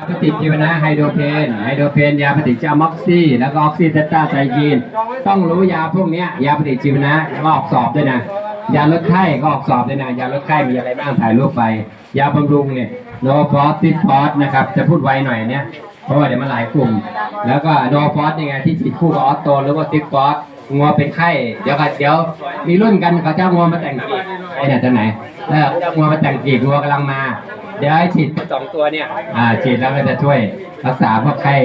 ยาปฏิชีวนะไฮโดรเพนไฮโดรเพนยาปฏิจามอกซี่ แล้วก็ออกซิเซตาไซจีน ต้องรู้ยาพวกนี้ยาปฏิชีวนะก็ออกสอบด้วยนะ ยาลดไข้ก็ออกสอบด้วยนะ ยาลดไข้มีอะไรบ้างถ่ายรูปไป ยาบำรุงเนี่ยโนฟอสติฟอสนะครับ จะพูดไวหน่อยเนี่ยเพราะว่าเดี๋ยวมันหลายกลุ่ม แล้วก็โนฟอสยังไงที่ฉีดคู่กับออสโตนหรือว่าติฟอสงัวเป็นไข้เดี๋ยวก็เดี๋ยวมีรุ่นกันเขาจะเอางัวมาแต่งกีบไอ้เนี่ยจะไหนเออเขาจะเอางัวมาแต่งกีบงัวกำลังมา เดี๋ยวให้ฉีดสองตัวเนี่ยอ่าฉีดแล้วก็จะช่วยรักษาพวกไข้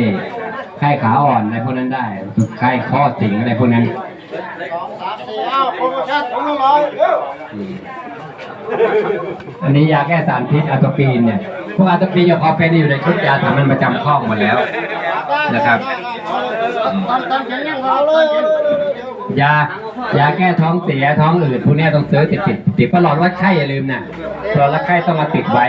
ไข้ขาอ่อนอะไรพวกนั้นได้ไข้ข้อสิงอะไรพวกนั้นอันนี้ยาแก้สารพิษอะโตปีนเนี่ยพวกอะโตปีนกับพอเป็นอยู่ในชุดยาสามัญประจำครอบหมดแล้วนะครับ ยายาแก้ท้องเสียท้องอืดพวกนี้ต้องซื้อติดติดติดเพระหลอดวัดไข้อย่าลืมนะหลอดวัดไข้ต้องมาติดไว้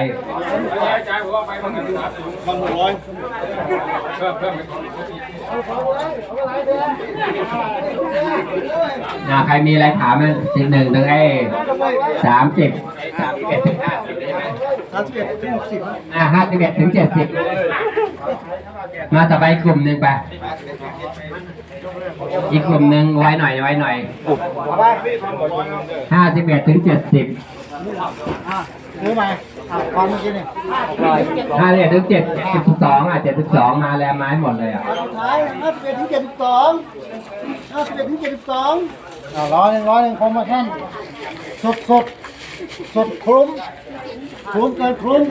นะใครมีอะไรถามมันสิบหนึ่งถึงไอ้สามสิบสามสิบเอ็ดถึงห้าสิบใช่ไหมอ่าห้าสิบเอ็ดถึงเจ็ดสิบมาต่อไปกลุ่มหนึ่งไป อีกกลุ่มหนึ่งไว้หน่อยไว้หน่อยห้าสิบเอ็ดถึงเจ็ดสิบซื้อมาอะความเมื่อกี้นี่ห้าสิบเอ็ดถึงเจ็ดสิบสองอะเจ็ดสิบสองมาแลไม้หมดเลยอะขายห้าสิบเอ็ดถึงเจ็ดสิบสองห้าสิบเอ็ดถึงเจ็ดสิบสองอ่าร้อยหนึ่งร้อยหนึ่งคอมมาชั่นสดสดสดคลุ้มคลุ้มเกินคลุ้ม